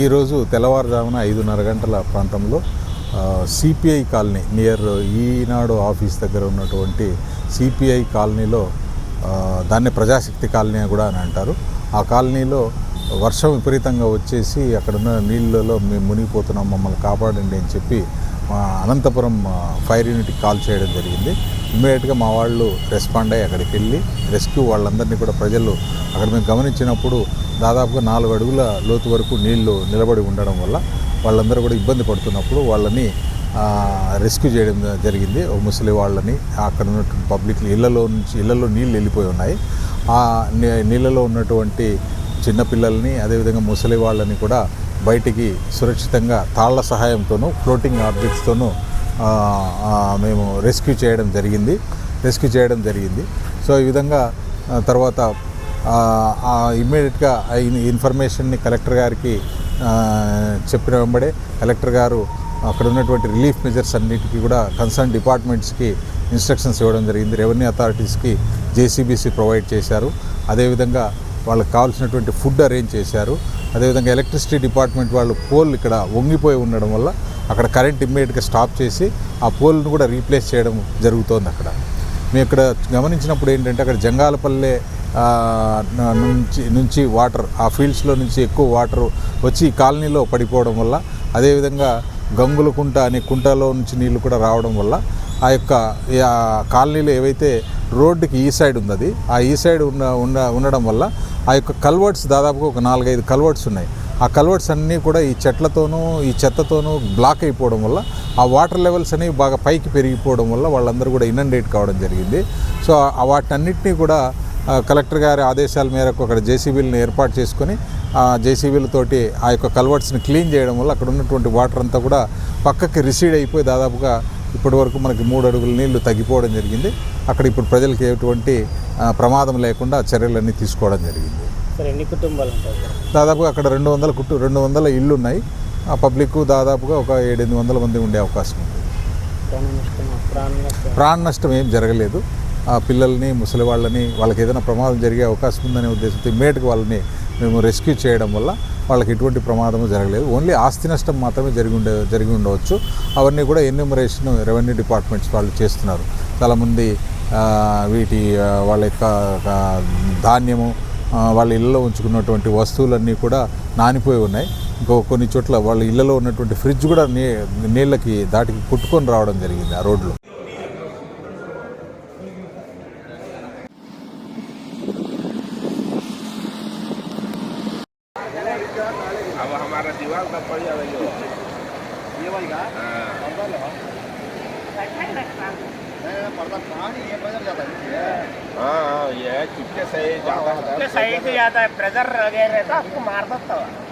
ఈరోజు తెల్లవారుజామున ఐదున్నర గంటల ప్రాంతంలో CPI colony near Eenadu office దగ్గర ఉన్నటువంటి సిపిఐ కాలనీలో దాన్ని ప్రజాశక్తి కాలనీ కూడా అని అంటారు. ఆ కాలనీలో వర్షం విపరీతంగా వచ్చేసి అక్కడున్న నీళ్ళలో మేము మునిగిపోతున్నాం మమ్మల్ని కాపాడండి అని చెప్పి అనంతపురం ఫైర్ యూనిట్కి కాల్ చేయడం జరిగింది. ఇమ్మీడియట్గా మా వాళ్ళు రెస్పాండ్ అయ్యి అక్కడికి వెళ్ళి రెస్క్యూ వాళ్ళందరినీ కూడా ప్రజలు అక్కడ మేము గమనించినప్పుడు దాదాపుగా నాలుగు అడుగుల లోతు వరకు నీళ్ళు నిలబడి ఉండడం వల్ల వాళ్ళందరూ కూడా ఇబ్బంది పడుతున్నప్పుడు వాళ్ళని రెస్క్యూ చేయడం జరిగింది. ఓ ముసలి వాళ్ళని అక్కడ ఉన్నటువంటి పబ్లిక్ ఇళ్ళలో నుంచి ఇళ్ళలో నీళ్ళు వెళ్ళిపోయి ఉన్నాయి. ఆ నీ- నీళ్ళలో ఉన్నటువంటి చిన్నపిల్లల్ని అదేవిధంగా ముసలి వాళ్ళని కూడా బయటికి సురక్షితంగా తాళ్ళ సహాయంతోనూ ఫ్లోటింగ్ ఆబ్జెక్ట్స్తోనూ మేము రెస్క్యూ చేయడం జరిగింది. రెస్క్యూ చేయడం జరిగింది. సో ఈ విధంగా ఆ, తర్వాత ఇమ్మీడియట్గా ఇన్ఫర్మేషన్ని కలెక్టర్ గారికి చెప్పిన వెంబడే కలెక్టర్ గారు అక్కడ ఉన్నటువంటి రిలీఫ్ మెజర్స్ అన్నిటికీ కూడా కన్సర్న్ డిపార్ట్మెంట్స్కి ఇన్స్ట్రక్షన్స్ ఇవ్వడం జరిగింది. రెవెన్యూ అథారిటీస్కి జేసీబీసీ ప్రొవైడ్ చేశారు. అదేవిధంగా వాళ్ళకి కావాల్సినటువంటి ఫుడ్ అరేంజ్ చేశారు. అదేవిధంగా ఎలక్ట్రిసిటీ డిపార్ట్మెంట్ వాళ్ళు పోల్ ఇక్కడ వంగిపోయి ఉండడం వల్ల అక్కడ కరెంట్ ఇమ్మీడియట్గా స్టాప్ చేసి ఆ పోల్ను కూడా రీప్లేస్ చేయడం జరుగుతోంది అక్కడ. మేము ఇక్కడ గమనించినప్పుడు ఏంటంటే అక్కడ జంగాలపల్లె నుంచి నుంచి వాటర్ ఆ ఫీల్డ్స్లో నుంచి ఎక్కువ వాటర్ వచ్చి ఈ కాలనీలో పడిపోవడం వల్ల అదేవిధంగా గంగుల కుంట అనే కుంటలో నుంచి నీళ్ళు కూడా రావడం వల్ల ఆ యొక్క కాలనీలో ఏవైతే రోడ్డుకి ఈ సైడ్ ఉంది అది ఆ ఈ సైడ్ ఉన్న ఉన్న ఉండడం వల్ల ఆ యొక్క కల్వర్ట్స్ దాదాపుగా ఒక నాలుగైదు కల్వర్ట్స్ ఉన్నాయి. ఆ కల్వర్ట్స్ అన్నీ కూడా ఈ చెట్లతోనూ ఈ చెత్తతోనూ బ్లాక్ అయిపోవడం వల్ల ఆ వాటర్ లెవెల్స్ అనేవి బాగా పైకి పెరిగిపోవడం వల్ల వాళ్ళందరూ కూడా ఇనండేట్ కావడం జరిగింది. సో వాటన్నిటినీ కూడా కలెక్టర్ గారి ఆదేశాల మేరకు అక్కడ జేసీబీలను ఏర్పాటు చేసుకొని ఆ జేసీబీలతోటి ఆ యొక్క కల్వర్ట్స్ని క్లీన్ చేయడం వల్ల అక్కడ ఉన్నటువంటి వాటర్ అంతా కూడా పక్కకి రిసీడ్ అయిపోయి దాదాపుగా ఇప్పటి వరకు మనకి మూడు అడుగుల నీళ్ళు తగ్గిపోవడం జరిగింది. అక్కడ ఇప్పుడు ప్రజలకి ఎటువంటి ప్రమాదం లేకుండా చర్యలన్నీ తీసుకోవడం జరిగింది. ఎన్ని కుటుంబాలు దాదాపుగా అక్కడ రెండు వందల కుట్టు రెండు వందల ఇళ్ళు ఉన్నాయి ఆ పబ్లిక్ దాదాపుగా ఒక ఏడెనిమిది వందల మంది ఉండే అవకాశం ఉంది. ప్రాణ నష్టం ఏం జరగలేదు. ఆ పిల్లల్ని ముసలి వాళ్ళని వాళ్ళకి ఏదైనా ప్రమాదం జరిగే అవకాశం ఉందనే ఉద్దేశంతో ఇమ్మీడియట్గా వాళ్ళని మేము రెస్క్యూ చేయడం వల్ల వాళ్ళకి ఎటువంటి ప్రమాదము జరగలేదు. ఓన్లీ ఆస్తి నష్టం మాత్రమే జరిగి ఉండే జరిగి ఉండవచ్చు. అవన్నీ కూడా ఎన్యూమరేషన్ రెవెన్యూ డిపార్ట్మెంట్స్ వాళ్ళు చేస్తున్నారు. చాలామంది వీటి వాళ్ళ యొక్క ధాన్యము వాళ్ళ ఇళ్ళలో ఉంచుకున్నటువంటి వస్తువులన్నీ కూడా నానిపోయి ఉన్నాయి. ఇంకో కొన్ని చోట్ల వాళ్ళ ఇళ్ళలో ఉన్నటువంటి ఫ్రిడ్జ్ కూడా నీ నీళ్ళకి దాటికి పుట్టుకొని రావడం జరిగింది ఆ రోడ్లో. अब हमारा दीवार का पड़ जाएगा ये ये वाला हाँ हाँ ये चुपके से जाता है साइड से जाता है प्रेशर वगैरह रहता आपको मार सकता है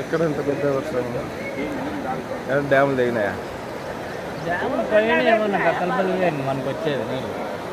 ఎక్కడ ఎంత పెద్ద వర్షం డ్యాములు దిగినాయా డ్యామ్ పైన ఏమన్నా కక్కలపల్లి లేండి మనకు వచ్చేది నీళ్ళు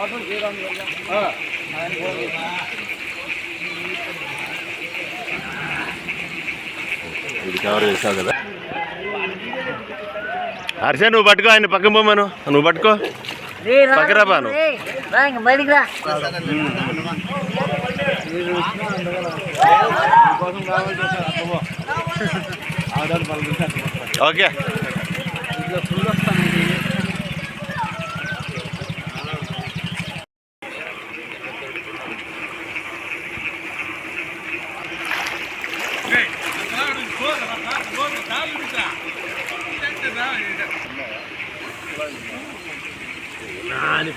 లైన్ అంతా ఇది కవర్ చేసావు కదా. హర్ష నువ్వు పట్టుకో ఆయన పక్కన పోమను నువ్వు పట్టుకో. పక్కరా బాను. బయటికి రా. ఓకే. عارف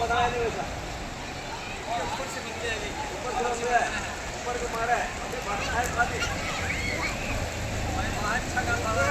पता है नहीं वैसा ऊपर से निकल जाएगी ऊपर से निकल है ऊपर को मारा है अभी बढ़ता है खाली अच्छा का लगा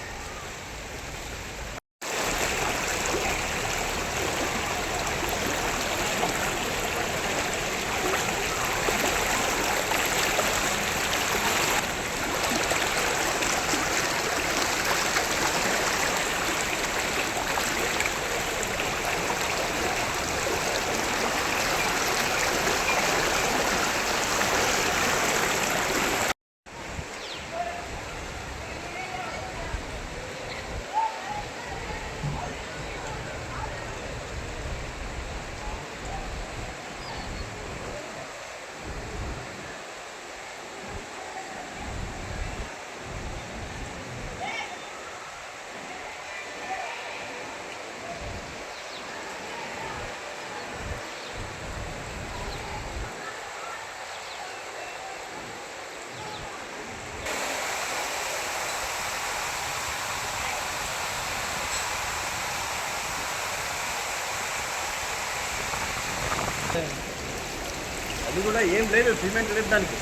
అది కూడా ఏం లేదు సిమెంట్ లేదు దానికి